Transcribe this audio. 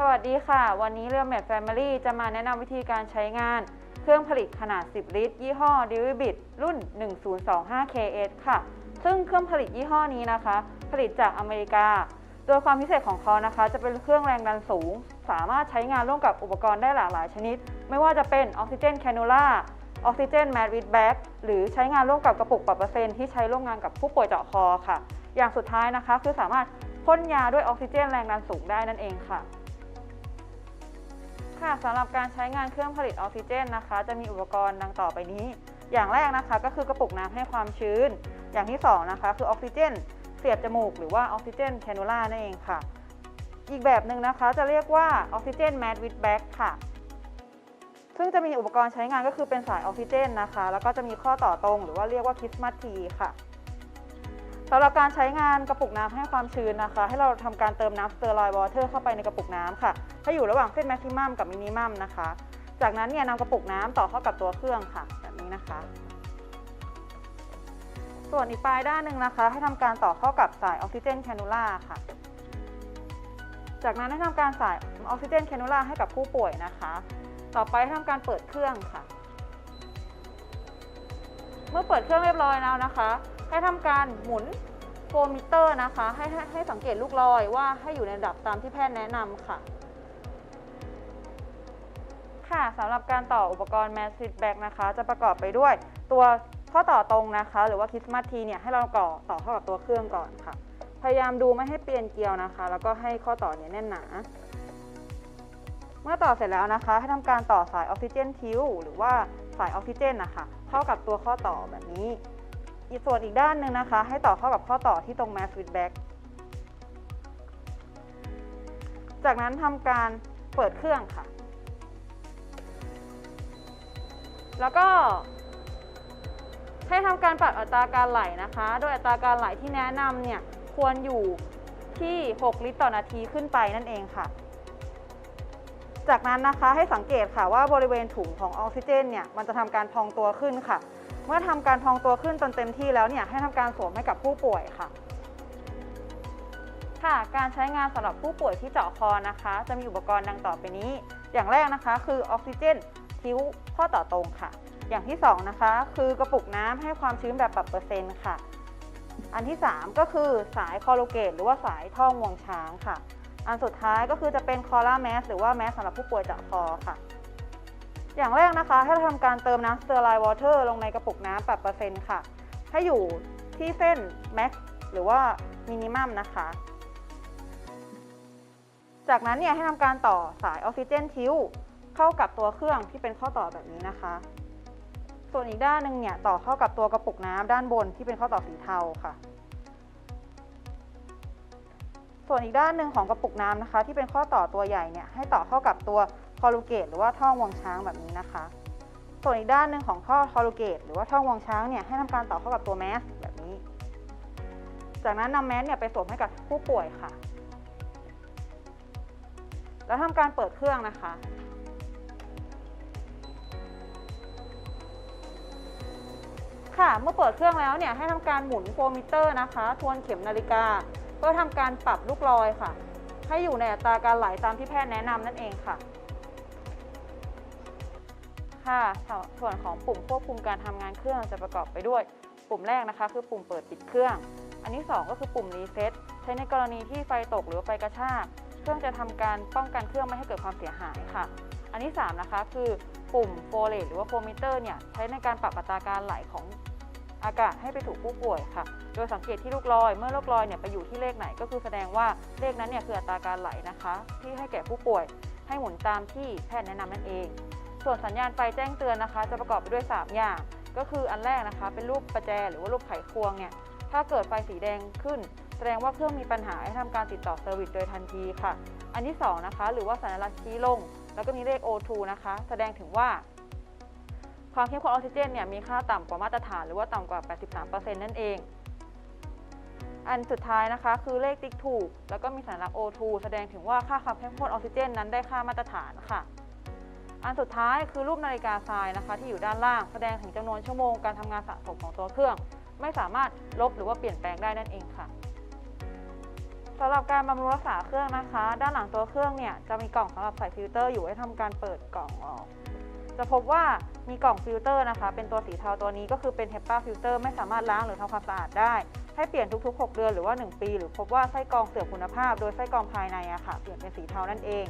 สวัสดีค่ะ วันนี้เรือแมทแฟมิลี่จะมาแนะนำวิธีการใช้งาน เครื่องผลิตขนาด 10 ลิตร ยี่ห้อ d i v i b i t รุ่น 1025KS ค่ะ ซึ่งเครื่องผลิตยี่ห้อนี้นะคะ ผลิตจากอเมริกา โดยความพิเศษของเขานะคะ จะเป็นเครื่องแรงดันสูง สามารถใช้งานร่วมกับอุปกรณ์ได้หลากหลายชนิด ไม่ว่าจะเป็นออกซิเจนแคนูล่าออกซิเจนแมดวิดแบ็กหรือใช้งานร่วมกับกระปุกปรับเปอร์เซ็นต์ที่ใช้ร่วมงานกับผู้ป่วยเจาะคอค่ะ อย่างสุดท้ายนะคะ คือสามารถพ่นยาด้วยออกซิเจนแรงดันสูงได้นั่นเองค่ะ ค่ะสำหรับการใช้งานเครื่องผลิตออกซิเจนนะคะ จะมีอุปกรณ์ดังต่อไปนี้ อย่างแรกนะคะก็คือกระปุกน้ำให้ความชื้น อย่างที่สองนะคะคือออกซิเจน เสียบจมูกหรือว่าออกซิเจนแคนูล่านั่นเองค่ะ อีกแบบหนึ่งนะคะจะเรียกว่าออกซิเจนแมดวิดแบ็กค่ะ ซึ่งจะมีอุปกรณ์ใช้งานก็คือเป็นสายออกซิเจนนะคะ แล้วก็จะมีข้อต่อตรง หรือว่าเรียกว่าคิสมาทีค่ะ สำหรับการใช้งานกระปุกน้ำให้ความชื้นนะคะ ให้เราทำการเติมน้ำสเตอร์ไลน์วอเตอร์เข้าไปในกระปุกน้ำค่ะให้อยู่ระหว่างเส้นแม็กซิมัมกับมินิมัมนะคะ จากนั้นเนี่ยนำกระปุกน้ำต่อเข้ากับตัวเครื่องค่ะ แบบนี้นะคะ ส่วนอีกปลายด้านหนึ่งนะคะ ให้ทำการต่อเข้ากับสายออกซิเจนแคนูล่าค่ะ จากนั้นให้ทำการสายออกซิเจนแคนูล่าให้กับผู้ป่วยนะคะ ต่อไปให้ทำการเปิดเครื่องค่ะ เมื่อเปิดเครื่องเรียบร้อยแล้วนะคะ ให้ทำการหมุนโฟมิเตอร์นะคะให้ให้ให้สังเกตลูกลอยว่าให้อยู่ในระดับตามที่แพทย์แนะนำค่ะ ค่ะสำหรับการต่ออุปกรณ์ m a s s i v Back นะคะ จะประกอบไปด้วยตัวข้อต่อตรงนะคะ หรือว่า Kismat T เนี่ยให้เราก่อต่อเข้ากับตัวเครื่องก่อนค่ะ พยายามดูไม่ให้เปลี่ยนเกลียวนะคะ แล้วก็ให้ข้อต่อเนี่ยแน่นหนา เมื่อต่อเสร็จแล้วนะคะ ให้ทำการต่อสายออกซิเจนทิวหรือว่า สายออกซิเจนนะคะเข้ากับตัวข้อต่อแบบนี้ อีกส่วนอีกด้านหนึ่งนะคะ ให้ต่อเข้ากับข้อต่อที่ตรง Mass Feedback จากนั้นทำการเปิดเครื่องค่ะ แล้วก็ให้ทำการปรับอัตราการไหลนะคะ โดยอัตราการไหลที่แนะนำเนี่ยควรอยู่ที่ 6 ลิตรต่อนาทีขึ้นไปนั่นเองค่ะ จากนั้นนะคะให้สังเกตค่ะว่าบริเวณถุงของออกซิเจนเนี่ยมันจะทำการพองตัวขึ้นค่ะ เมื่อทำการพองตัวขึ้นจนเต็มที่แล้วเนี่ยให้ทำการสวมให้กับผู้ป่วยค่ะ ค่ะ การใช้งานสำหรับผู้ป่วยที่เจาะคอนะคะ จะมีอุปกรณ์ดังต่อไปนี้ อย่างแรกนะคะ คือออกซิเจนทิ้วข้อต่อตรงค่ะ อย่างที่2นะคะ คือกระปุกน้ำให้ความชื้นแบบปรับเปอร์เซ็นต์ค่ะ อันที่ 3 ก็คือสายคอโลเกตหรือว่าสายท่องวงช้างค่ะ อันสุดท้ายก็คือจะเป็นคอล่าแมสหรือว่าแมสสำหรับผู้ป่วยจาะคอค่ะ อย่างแรกนะคะ ให้เราทำการเติมน้ำสเตอร์ไลน์วอเตอร์ลงในกระปุกน้ำปรับเปอร์เซ็นต์ค่ะ ให้อยู่ที่เส้นแม็กหรือว่ามินิมัมนะคะ จากนั้นเนี่ยให้ทำการต่อสายออกซิเจนทิวเข้ากับตัวเครื่องที่เป็นข้อต่อแบบนี้นะคะ ส่วนอีกด้านหนึ่งเนี่ยต่อเข้ากับตัวกระปุกน้ำด้านบนที่เป็นข้อต่อสีเทาค่ะ ส่วนอีกด้านหนึ่งของกระปุกน้ำนะคะ ที่เป็นข้อต่อตัวใหญ่เนี่ยให้ต่อเข้ากับตัวคอลูเกตหรือว่าท่องวงช้างแบบนี้นะคะ ส่วนอีกด้านหนึ่งของข้อคอลูเกตหรือว่าท่องวงช้างเนี่ยให้ทำการต่อเข้ากับตัวแมสแบบนี้ จากนั้นนำแมสเนี่ยไปสวมให้กับผู้ป่วยค่ะ แล้วทำการเปิดเครื่องนะคะค่ะ เมื่อเปิดเครื่องแล้วเนี่ยให้ทำการหมุนโฟมิเตอร์นะคะ ทวนเข็มนาฬิกา เพื่อทำการปรับลูกลอยค่ะ ให้อยู่ในอัตราการไหลตามที่แพทย์แนะนำนั่นเองค่ะ ค่ะส่วนของปุ่มควบคุมการทำงานเครื่องจะประกอบไปด้วย ปุ่มแรกนะคะ คือปุ่มเปิดปิดเครื่อง อันที่2ก็คือปุ่มรีเซ็ตใช้ในกรณีที่ไฟตกหรือไฟกระชากเครื่องจะทำการป้องกันเครื่องไม่ให้เกิดความเสียหายค่ะ อันที่3นะคะคือปุ่มโฟเลตหรือว่าโฟมิเตอร์เนี่ยใช้ในการปรับอัตราการไหลของ อากาศให้ไปถูกผู้ป่วยค่ะ โดยสังเกตที่ลูกลอย เมื่อลูกลอยเนี่ยไปอยู่ที่เลขไหน ก็คือแสดงว่าเลขนั้นเนี่ยคืออัตราการไหลนะคะ ที่ให้แก่ผู้ป่วย ให้หมุนตามที่แพทย์แนะนำนั่นเอง ส่วนสัญญาณไฟแจ้งเตือนนะคะ จะประกอบไปด้วย 3 อย่าง ก็คืออันแรกนะคะ เป็นรูปประแจหรือว่ารูปไขควงเนี่ย ถ้าเกิดไฟสีแดงขึ้น แสดงว่าเครื่องมีปัญหาให้ทำการติดต่อเซอร์วิสโดยทันทีค่ะ อันที่2นะคะ หรือว่าสัญลักษณ์ชี้ลง แล้วก็มีเลข O2 นะคะ แสดงถึงว่า ความเข้มข้นออกซิเจนเนี่ยมีค่าต่ำกว่ามาตรฐานหรือว่าต่ำกว่า 83%นั่นเอง อันสุดท้ายนะคะ คือเลขติ๊กถูก แล้วก็มีสัญลักษณ์ O2 แสดงถึงว่าค่าความเข้มข้นออกซิเจนนั้นได้ค่ามาตรฐานค่ะ อันสุดท้ายคือรูปนาฬิกาทรายนะคะ ที่อยู่ด้านล่างแสดงถึงจำนวนชั่วโมงการทำงานสะสมของตัวเครื่อง ไม่สามารถลบหรือว่าเปลี่ยนแปลงได้นั่นเองค่ะสำหรับการบำรุงรักษาเครื่องนะคะ ด้านหลังตัวเครื่องเนี่ยจะมีกล่องสำหรับใส่ฟิลเตอร์อยู่ให้ทำการเปิดกล่องออก จะพบว่ามีกล่องฟิลเตอร์นะคะ เป็นตัวสีเทาตัวนี้ก็คือเป็นเฮปปาฟิลเตอร์ไม่สามารถล้างหรือทำความสะอาดได้ ให้เปลี่ยนทุกๆ 6 เดือนหรือว่า 1 ปี หรือพบว่าไส้กรองเสื่อมคุณภาพ โดยไส้กรองภายในอะค่ะเปลี่ยนเป็นสีเทานั่นเอง